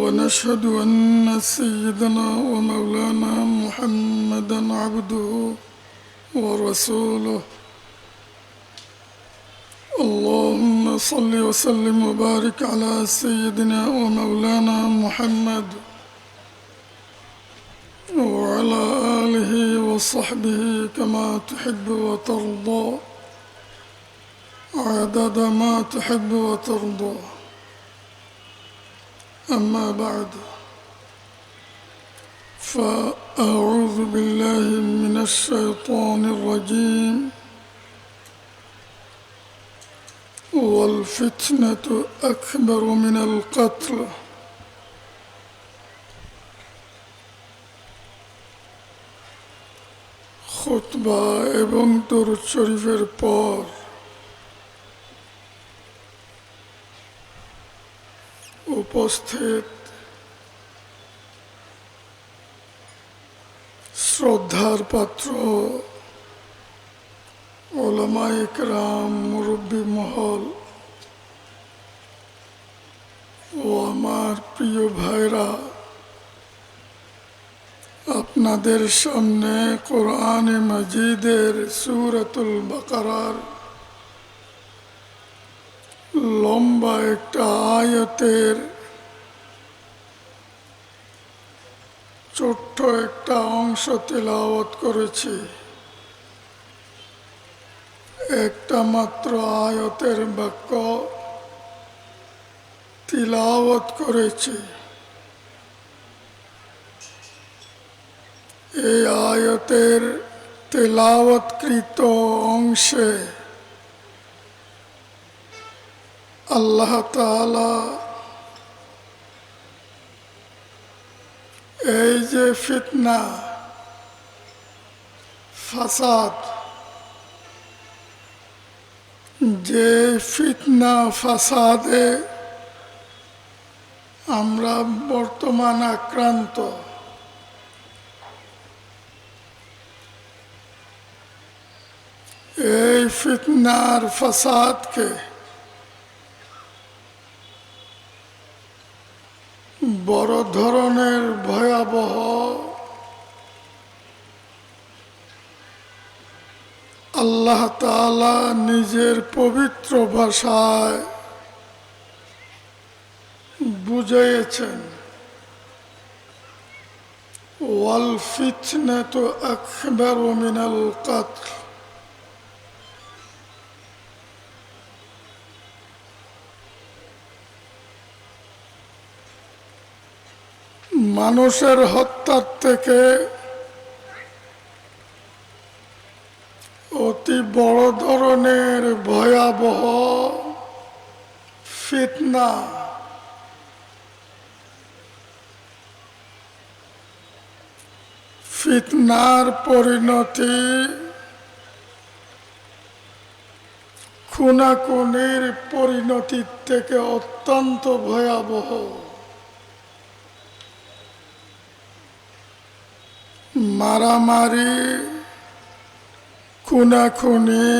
ونشهد أن سيدنا ومولانا محمدا عبده ورسوله. اللهم صل وسلم وبارك على سيدنا ومولانا محمد وعلى آله وصحبه كما تحب وترضى. عدد ما تحب وترضى. أما بعد فأعوذ بالله من الشيطان الرجيم والفتنة أكبر من القتل খুতবা এবং দরুদ শরীফের পর উপস্থিত। শ্রদ্ধার পাত্র ওলামাইক রাম মুরব্বী মহল ও আমার প্রিয় ভাইরা, আপনাদের সামনে কোরআন মজিদের সুরতুল বাকারার লম্বা একটা আয়তের ছোট্ট একটা অংশ তেলাওয়াত করেছি। একটা মাত্র আয়তের বাক্য তিলাওয়াত করেছি। এই আয়তের তেলাওয়াতকৃত অংশে আল্লাহ তালা এই যে ফিতনা ফাসাদ যে ফিতনা ফাসাদে আমরা বর্তমান আক্রান্ত। এই ফিতনার ফাসাদকে বড় ধরনের ভয়াবহ আল্লাহ তালা নিজের পবিত্র ভাষায় বুঝিয়েছেন ওয়াল ফিতনে তো আকবর মিনাল কাতল। মানুষের হত্যার থেকে অতি বড় ধরনের ভয়াবহ ফিতনা ফিতনার পরিণতি খুনাখুনির পরিণতির থেকে অত্যন্ত ভয়াবহ। মারামারি খুনাখুনি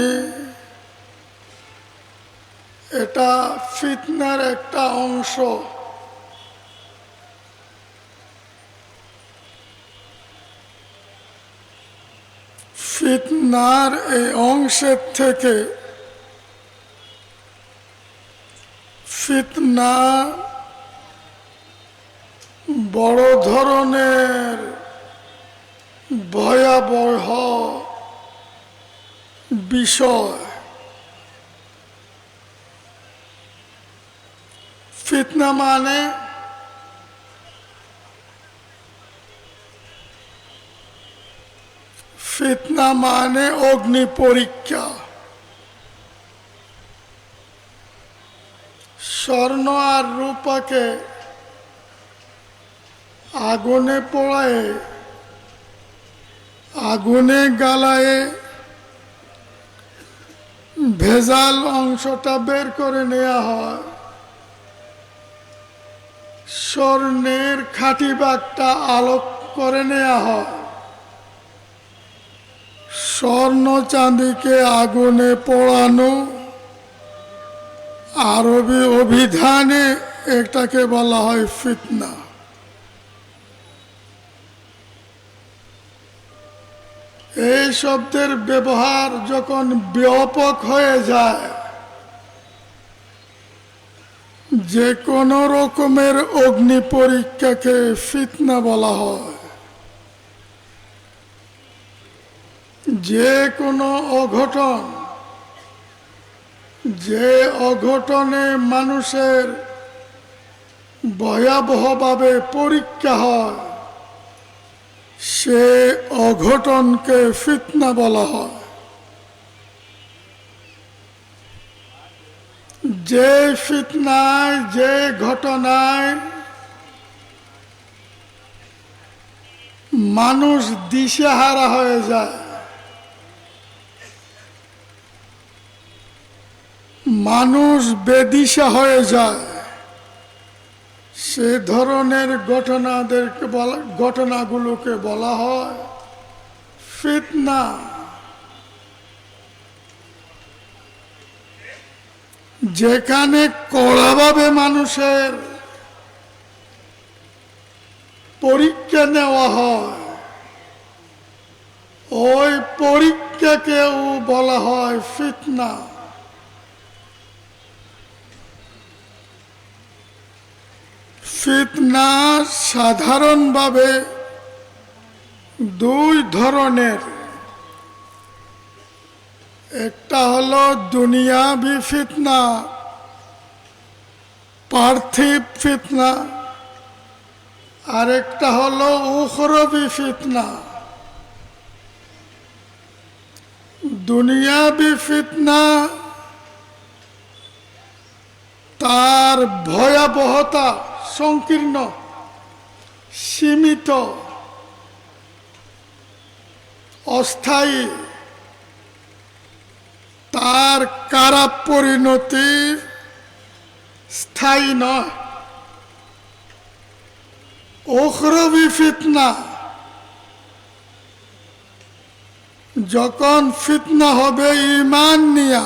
এটা ফিতনার একটা অংশ। ফিতনার এই অংশের থেকে ফিতনা বড় ধরনের ভয়াবহ বিষয়। ফিতনা মানে ফিতনা মানে অগ্নি পরীক্ষা। স্বর্ণ আর রূপাকে আগুনে পোড়ায় আগুনে গালায় ভেজাল অংশটা বের করে নেওয়া হয়। স্বর্ণের খাঁটি বাগটা আলোক করে নেওয়া হয়। স্বর্ণ চাঁদিকে আগুনে পোড়ানো আরবি অভিধানে এটাকে বলা হয় ফিতনা। এই শব্দের ব্যবহার যখন ব্যাপক হয়ে যায়, যে কোনো রকমের অগ্নি পরীক্ষাকে ফিতনা বলা হয়। যে কোনো অঘটন, যে অঘটনে মানুষের ভয়াবহভাবে পরীক্ষা হয় সে অঘটনকে ফিতনা বলা হয়। যে ফিতনায়, যে ঘটনায় মানুষ দিশেহারা হয়ে যায়, মানুষ বেদিশা হয়ে যায় সে ধরনের ঘটনাদেরকে বলা, ঘটনাগুলোকে বলা হয় ফিতনা। যেখানে কড়াভাবে মানুষের পরীক্ষা নেওয়া হয়, ওই পরীক্ষাকেও বলা হয় ফিতনা। ফিতনা সাধারণভাবে দুই ধরনের। একটা হলো দুনিয়াবি ফিতনা, পার্থিব ফিতনা, আরেকটা হলো উখরবি ফিতনা। দুনিয়াবি ফিতনা তার ভয়াবহতা সংকীর্ণ, সীমিত, অস্থায়ী। তার কারা পরিণতি স্থায়ী নয়। ওখরবি ফিতনা। যখন ফিতনা হবে ইমান নিয়া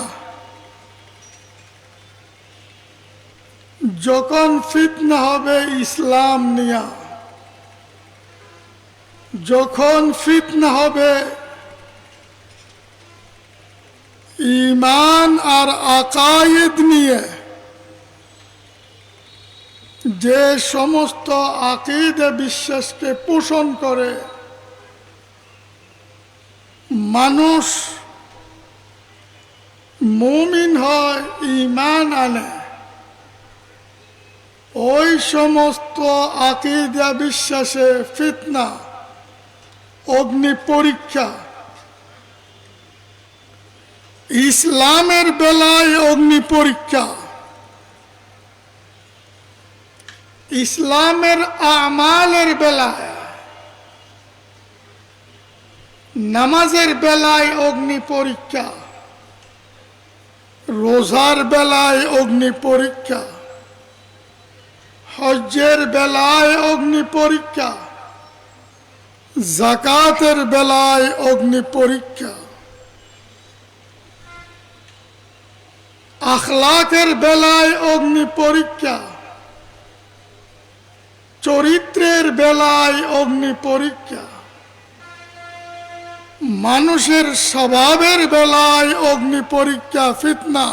যখন ফিতনা হবে ইসলাম নিয়া, যখন ফিতনা হবে ইমান আর আকায়েদ নিয়ে, যে সমস্ত আকিদে বিশ্বাসকে পোষণ করে, মানুষ মুমিন হয় ইমান আনে। ওই সমস্ত আকিদা বিশ্বাসে ফিতনা, অগ্নি পরীক্ষা। ইসলামের বেলায় অগ্নি পরীক্ষা। ইসলামের আমালের বেলায়, নামাজের বেলায় অগ্নি পরীক্ষা। রোজার বেলায় অগ্নি পরীক্ষা। হজ্জের বেলায় অগ্নি পরীক্ষা, জাকাতের বেলায় অগ্নি পরীক্ষা। আখলাকের বেলায় অগ্নি পরীক্ষা, চরিত্রের বেলায় অগ্নি পরীক্ষা। মানুষের স্বভাবের বেলায় অগ্নি পরীক্ষা, ফিতনা।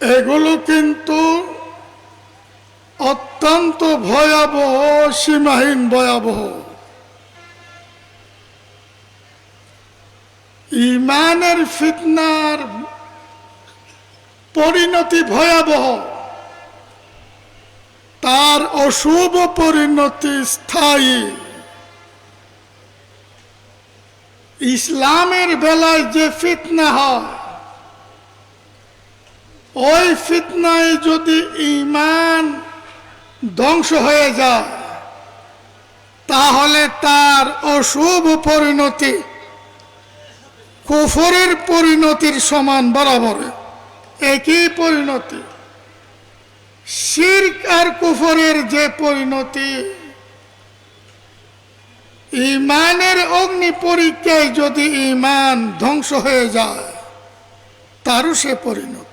এগুলো কিন্তু অত্যন্ত ভয়াবহ, সীমাহীন ভয়াবহ। ইমানের ফিতনার পরিণতি ভয়াবহ। তার অশুভ পরিণতি স্থায়ী। ইসলামের বেলায় যে ফিতনা হয় ওই ফিতনায় যদি ইমান ধ্বংস হয়ে যায়, তাহলে তার অশুভ পরিণতি কুফরের পরিণতির সমান বরাবর। একই পরিণতি। শির্ক আর কুফরের যে পরিণতি ইমানের অগ্নি পরীক্ষায় যদি ইমান ধ্বংস হয়ে যায়, তারও সে পরিণতি।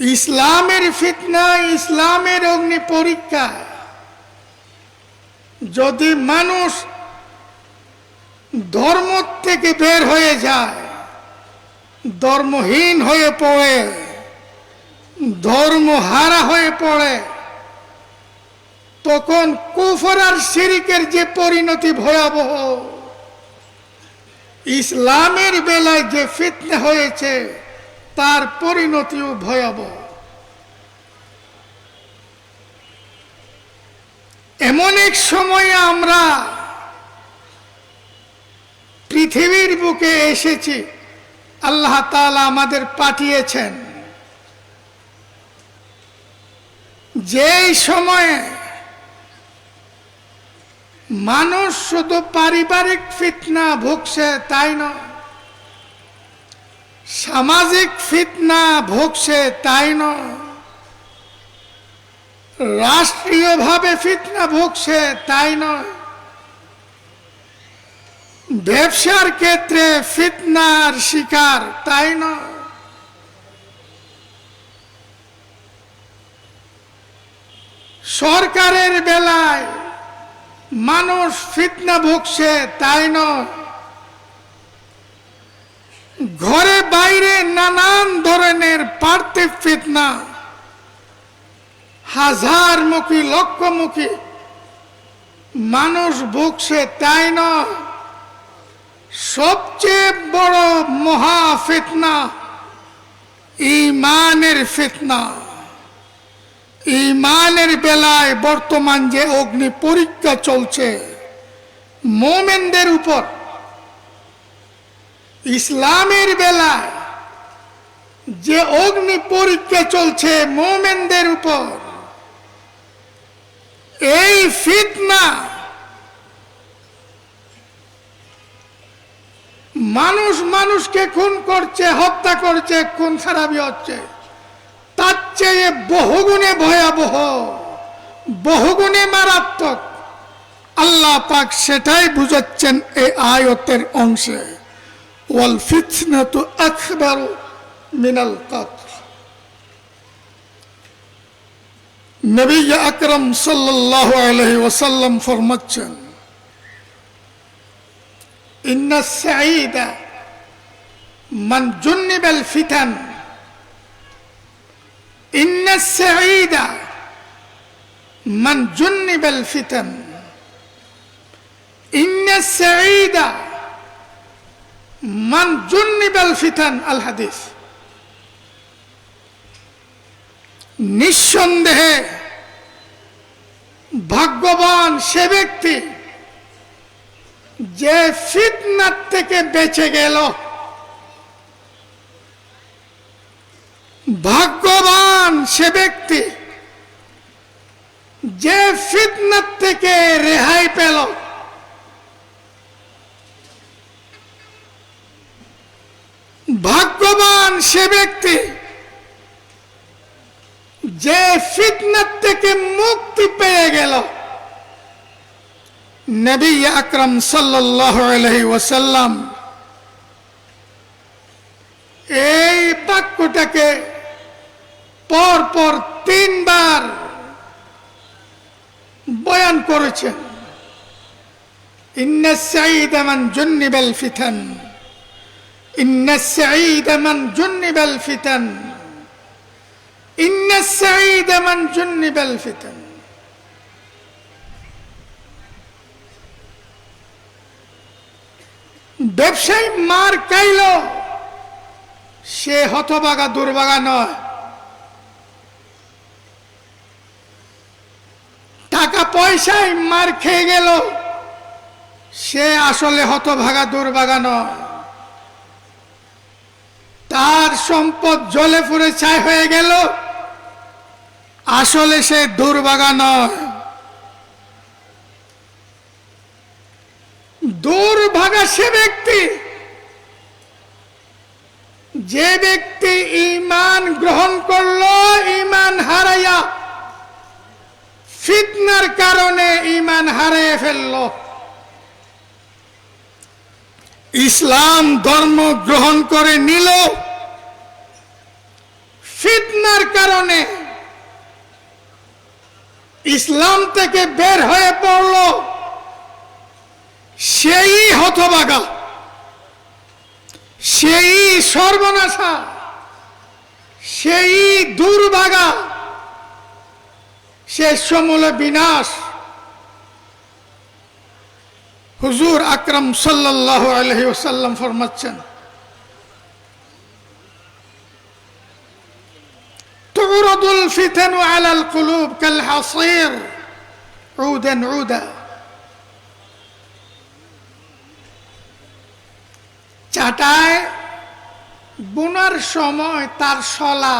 ইসলামের ফিতনা, ইসলামের অগ্নি পরীক্ষা। যদি মানুষ ধর্ম থেকে বের হয়ে যায়, ধর্মহীন হয়ে পড়ে ধর্ম হারা হয়ে পড়ে, তখন কুফর আর শিরিকের যে পরিণতি ভয়াবহ, ইসলামের বেলায় যে ফিতনা হয়েছে তার পরিণতিও ভয়াবহ। এমন এক সময়ে আমরা পৃথিবীর বুকে এসেছি, আল্লাহ তাআলা আমাদের পাঠিয়েছেন। যেই সময়ে মানুষ শুধু পারিবারিক ফিতনা ভুগছে, তাই নয় সামাজিক ফিতনা ভুগছে তাই নয়। রাষ্ট্রীয়ভাবে ফিতনা ভুগছে তাই নয়। ব্যবসার ক্ষেত্রে ফিতনার শিকার তাই নয়। সরকারের বেলায় মানুষ ফিতনা ভুগছে তাই নয়। ঘরে বাইরে নানান ধরনের পার্থিব ফিতনা, হাজার মুখী লক্ষমুখী মানুষ ভুগছে তাই নয়, সবচেয়ে বড় মহা ফিতনা ইমানের ফিতনা। ইমানের বেলায় বর্তমান যে অগ্নি পরীক্ষা চলছে, মোমেনদের উপর ইসলামের বেলায় যে অগ্নি পরীক্ষা চলছে মোমেনদের উপর, এই ফিতনা মানুষ মানুষকে খুন করছে, হত্যা করছে, খুন খারাপি হচ্ছে। তার চেয়ে বহুগুণে ভয়াবহ, বহুগুণে মারাত্মক। আল্লাহ পাক সেটাই বুঝাচ্ছেন এই আয়তের অংশে। ওয়াল ফিতনাতু আকবারু মিনাল কতল নবী আকরম সাল্লাল্লাহু আলাইহি ওয়াসাল্লাম ফরমাচ্ছেন إن السعيد من جنب الفتن إن السعيد من جنب الفتن إن মান জুন্নিবাল ফিতান আল হাদিস। নিঃসন্দেহে ভাগ্যবান সে ব্যক্তি যে ফিতনার থেকে বেঁচে গেল। ভাগ্যবান সে ব্যক্তি যে ফিতনার থেকে রেহাই পেল। ভাগ্যবান সে ব্যক্তি যে ফিতনার থেকে মুক্তি পেয়ে গেল। নবী আকরম আলহি ওসাল্লাম এই বাক্যটাকে পর পর তিনবার বয়ান করেছেন। ইন্ন সাঈদ মান জুন্নিবাল ফিতান। ব্যবসায়ী মার কাইল সে হতবাগা দুর্বাগা নয়। টাকা পয়সায় মার খেয়ে গেল, সে আসলে হতভাগা দুর্বাগা নয়। তার সম্পদ জলে পুড়ে ছাই হয়ে গেল। আসলে সে দুর্বাগা নয়। দুর্ভাগা সে ব্যক্তি। যে ব্যক্তি ইমান গ্রহণ করল ইমান হারাইয়া ফিতনার কারণে ইমান হারিয়ে ফেলল। ইসলাম ধর্ম গ্রহণ করে নিল। ফিতনার কারণে ইসলাম থেকে বের হয়ে পড়ল সেই হতবাগা, সেই সর্বনাশা, সেই দুর্ভাগা শেষ সমূলে বিনাশ। হুজুর আকরাম সাল্লাহ আলহি ফরমাচ্ছেন تعرض الفتن على القلوب كالحصير عودا عودا চাটায় বোনার সময় তার শলা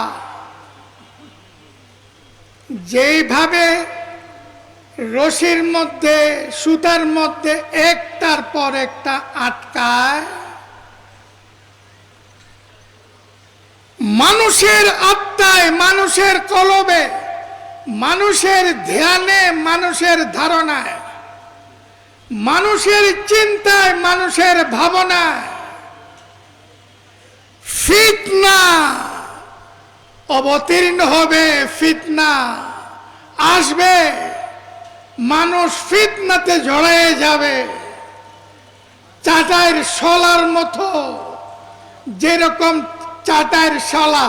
যেইভাবে রশির মধ্যে সুতার মধ্যে একটার পর একটা আটকায় মানুষের আত্মায় মানুষের কলবে, মানুষের ধ্যানে মানুষের ধারণায়, মানুষের চিন্তায় মানুষের ভাবনায়। ফিতনা, অবতীর্ণ হবে ফিতনা, আসবে, মানুষ ফিতনাতে জড়ায়ে যাবে। চাটাইয়ের শলার মতো যেরকম চাটার শালা।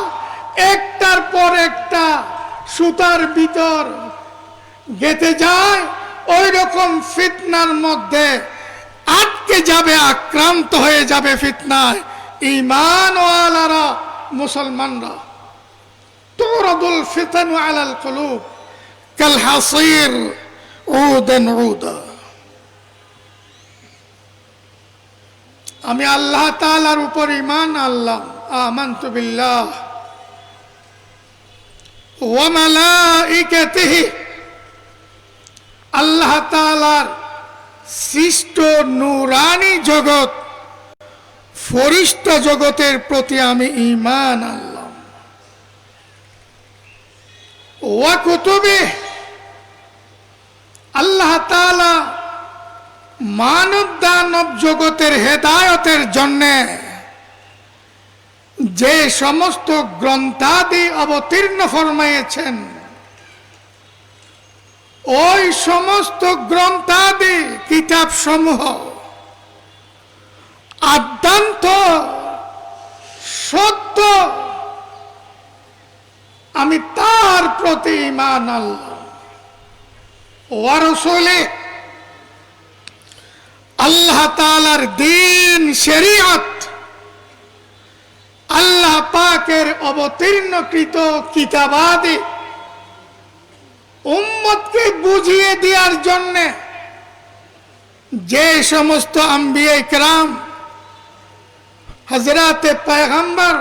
একটার পর একটা সুতার ভিতর গেতে যায় ওই রকম ফিতনার মধ্যে আটকে যাবে, আক্রান্ত হয়ে যাবে ফিতনায়। ইমানওয়ালারা মুসলমানরা। তোরদুল ফিতন আলাল কলু কাল হাসির উদেন উদা। আমি আল্লাহ তালার উপর ইমান আল্লাহ আমান্তু বিল্লাহ ওয়ামালাইকাতিহি আল্লাহ সৃষ্ট নুরানি জগৎ, ফরিষ্ট জগতের প্রতি আমি ইমান আল্লাহ ওয়া কুতুবে আল্লাহ তাআলা মানব দানব জগতের হেদায়তের জন্যে যে সমস্ত গ্রন্থাদি অবতীর্ণ ফরমাইয়েছেন ওই সমস্ত গ্রন্থাদি কিতাব সমূহ আদ্যান্ত সত্য। আমি তার প্রতি ইমান আল্লাহ আল্লাহ তালার দিন, শরিয়ত আল্লাহ পাকের অবতীর্ণকৃত কিতাবাদি উম্মতকে বুঝিয়ে দেওয়ার জন্যে যে সমস্ত আম্বিয়া ইকরাম হজরতে পয়গম্বর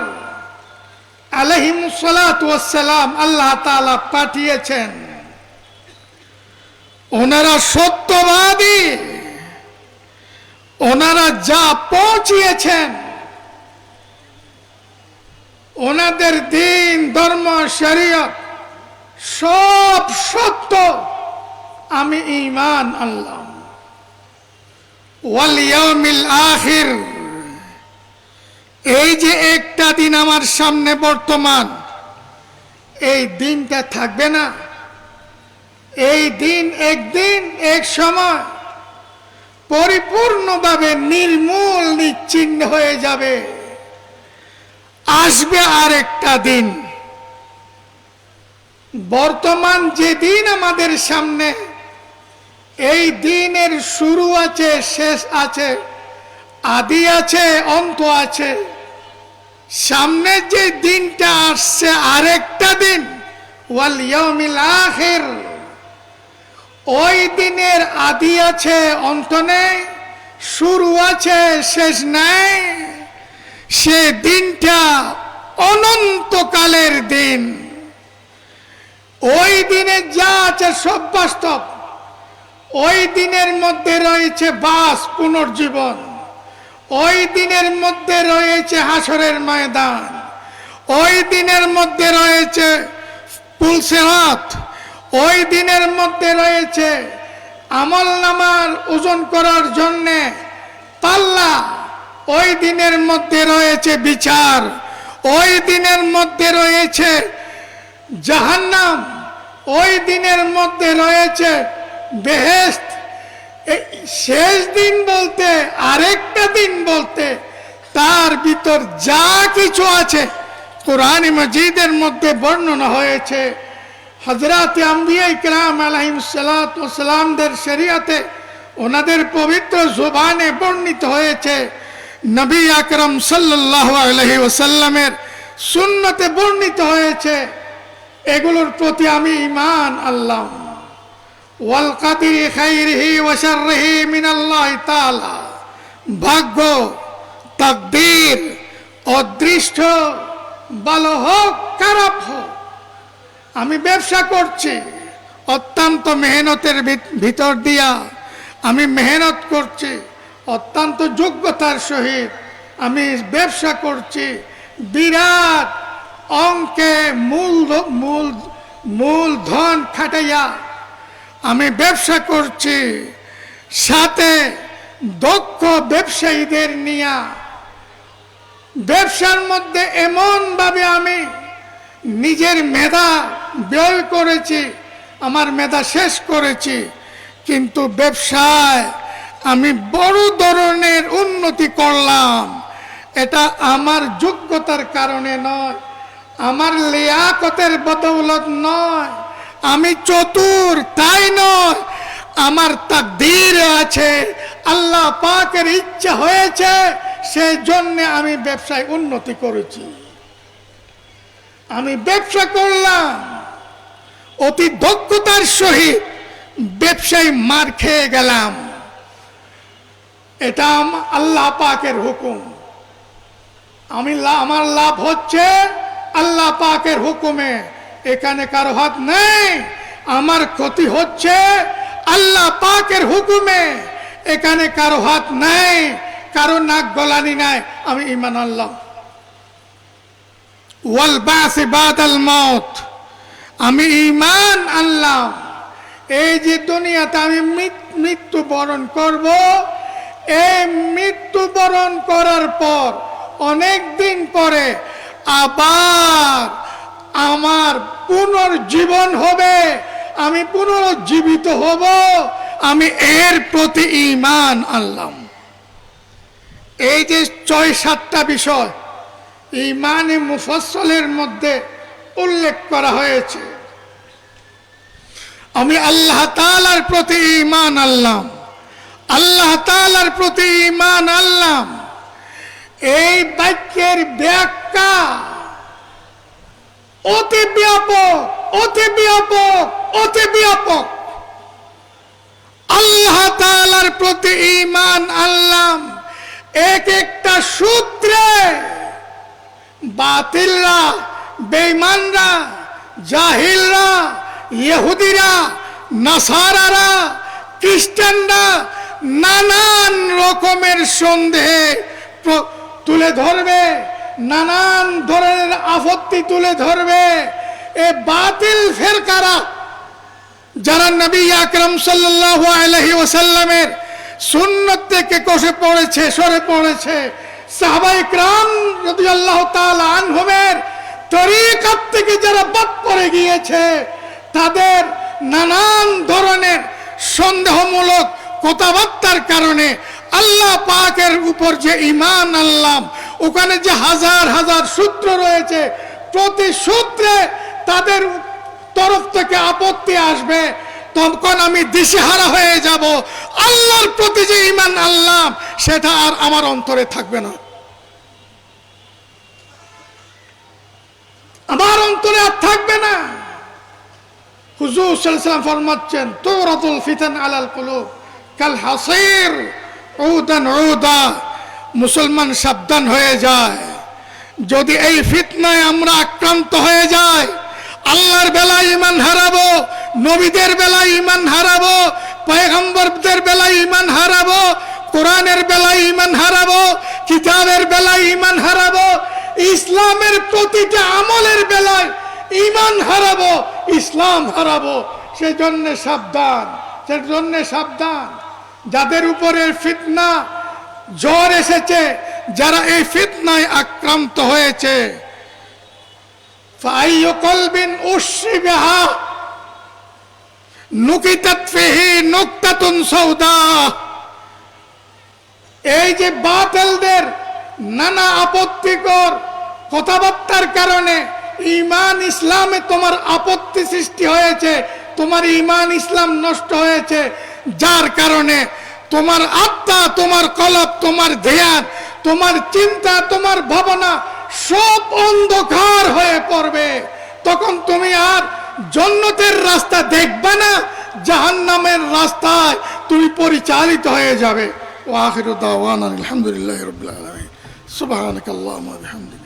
আলহিমসালাম আল্লাহ তালা পাঠিয়েছেন। ওনারা সত্যবাদী। ওনারা যা পৌঁছিয়েছেন ওনাদের দিন, ধর্ম, শরীয়ত সব সত্য। আমি ইমান আল্লাহ ওয়ালিয়ামিল আখির। এই যে একটা দিন আমার সামনে বর্তমান, এই দিনটা থাকবে না। এই দিন একদিন, এক সময় পরিপূর্ণভাবে নির্মূল, নিচ্ছিন্ন হয়ে যাবে। আসবে আর একটা দিন। বর্তমান যে দিন আমাদের সামনে, এই দিনের শুরু আছে, শেষ আছে, আদি আছে, অন্ত আছে। সামনে যে দিনটা আসছে, আরেকটা দিন, ওয়াল ওই দিনের আদি আছে, অন্ত নেই, শুরু আছে, শেষ নাই। সে দিনটা অনন্তকালের দিন। ওই দিনে যা আছে সব বাস্তব। ওই দিনের মধ্যে রয়েছে বাস পুনর্জীবন। ওই দিনের মধ্যে রয়েছে হাসরের ময়দান। ওই দিনের মধ্যে রয়েছে পুলসেরাত ওই দিনের মধ্যে রয়েছে আমল নামার ওজন করার জন্যে পাল্লা ওই দিনের মধ্যে রয়েছে বিচার। ওই দিনের মধ্যে রয়েছে জাহান্নাম। ওই দিনের মধ্যে রয়েছে বেহেস্ত শেষ দিন বলতে, আরেকটা দিন বলতে, তার ভিতর যা কিছু আছে, কোরআন মজিদের মধ্যে বর্ণনা হয়েছে। হজরত আম্বিয়া ইকরাম আলহিম সালাতামদের শরিয়াতে ওনাদের পবিত্র জোবানে বর্ণিত হয়েছে নবী আকরম সাল্লাহ আলহি ওসাল্লামের সুন্নতে বর্ণিত হয়েছে, এগুলোর প্রতি আমি ইমান আল্লাহ ওয়াল কাদিরি খাইরিহি ওয়া শাররিহি মিনাল্লাহি তাআলা। ভাগ্য, তাকদীর, অদৃষ্ট, ভালো হোক, খারাপ হোক। আমি ব্যবসা করছি, অত্যন্ত মেহনতের ভিত- ভিতর দিয়া আমি মেহনত করছি। অত্যন্ত যোগ্যতার সহিত আমি ব্যবসা করছি। বিরাট অঙ্কে মূল মূল মূল ধন খাটাইয়া আমি ব্যবসা করছি। সাথে দক্ষ ব্যবসায়ীদের নিয়া ব্যবসার মধ্যে এমনভাবে আমি নিজের মেধা ব্যয় করেছি, আমার মেধা শেষ করেছি। কিন্তু ব্যবসায় আমি বড় ধরনের উন্নতি করলাম। এটা আমার যোগ্যতার কারণে নয়। আমার লিয়াকতের বদৌলত নয়। আমি চতুর, তাই নয়। আমার তাকদীর আছে। আল্লাহ পাকের ইচ্ছা হয়েছে সেই জন্যে আমি ব্যবসায় উন্নতি করেছি। আমি ব্যবসা করলাম। অতি দক্ষতার সহিত ব্যবসায় মার খেয়ে গেলাম। এটা আল্লাহ পাকের হুকুম। আমি আমার লাভ হচ্ছে আল্লাহ পাকের হুকুমে। এখানে কারও হাত নেই, আমার ক্ষতি হচ্ছে আল্লাহ পাকের হুকুমে। এখানে কারও হাত নেই, কারও নাক গলানি নাই, আমি ইমান বাসে বাদাল মত আমি ইমান আনলাম। এই যে দুনিয়াতে আমি মৃত- মৃত্যুবরণ করব এই মৃত্যুবরণ করার পর অনেক দিন পরে আবার আমার পুনর্জীবন হবে, আমি পুনরুজ্জীবিত হব, আমি এর প্রতি ইমান আনলাম। এই যে ছয়, সাতটা বিষয় ইমানে মুফসলের মধ্যে উল্লেখ করা হয়েছে। আমি আল্লাহ তালার প্রতি ইমান আনলাম। আল্লাহ তালার প্রতি ইমান আনলাম। এই বাক্যের ব্যাখ্যা অতি ব্যাপক অতি ব্যাপক অতি ব্যাপক। আল্লাহ তালার প্রতি ইমান আনলাম। এক একটা সূত্রে বাতিলরা, বেঈমানরা, জাহিলরা, ইহুদিরা, নাসারারা, খ্রিস্টানরা নানান রকমের সন্দেহে তুলে ধরবে, নানান ধরনের আপত্তি তুলে ধরবে এ বাতিল ফেরকারা যারা নবী আকরম সাল্লাল্লাহু আলাইহি ওয়াসাল্লামের সুন্নত থেকে কষে পড়েছে, সরে পড়েছে। সাহাবাই ক্রাম যদি আল্লাহ আনহুমের তরিকাত থেকে যারা বাদ পড়ে গিয়েছে, তাদের নানান ধরনের সন্দেহমূলক কথাবার্তার কারণে আল্লাহ পাকের উপর যে ইমান আনলাম, ওখানে যে হাজার হাজার সূত্র রয়েছে, প্রতি সূত্রে তাদের তরফ থেকে আপত্তি আসবে, তখন আমি দিশেহারা হয়ে যাব। আল্লাহর প্রতি যে ইমান আল্লাহ সেটা আর আমার অন্তরে থাকবে না। আমার অন্তরে আর থাকবে না। হুজুর সাল্লাম ফরমাচ্ছেন তোরাতুল ফিতান আলাল কুলুব। কাল হাসির উদান উদা মুসলমান সাবধান হয়ে যায়। যদি এই ফিতনায় আমরা আক্রান্ত হয়ে যাই, আল্লাহর বেলায় ইমান হারাবো, নবীদের বেলায় ইমান হারাবো, পয়গম্বরদের বেলায় ইমান হারাবো, কোরআনের বেলায় ইমান হারাবো, কিতাবের বেলায় ইমান হারাবো, ইসলামের প্রতিটা আমলের বেলায় ইমান হারাবো, ইসলাম হারাবো, সেজন্য সাবধান সেজন্য সাবধান। যাদের উপরে ফিতনা জ্বর এসেছে, যারা এই ফিতনায় আক্রান্ত হয়েছে। এই যে বাতেলদের নানা আপত্তিকর কথাবার্তার কারণে ইমান ইসলামে তোমার আপত্তি সৃষ্টি হয়েছে, তোমার ইমান ইসলাম নষ্ট হয়েছে যার কারণে তোমার আত্মা, তোমার কলব, তোমার ধ্যান, তোমার চিন্তা, তোমার ভাবনা সব অন্ধকার হয়ে পড়বে। তখন তুমি আর জন্নতের রাস্তা দেখবে না, জাহান্নামের রাস্তায় তুমি পরিচালিত হয়ে যাবে। ওয়াখিরু দাওয়ানা আলহামদুলিল্লাহি বিহামদিকা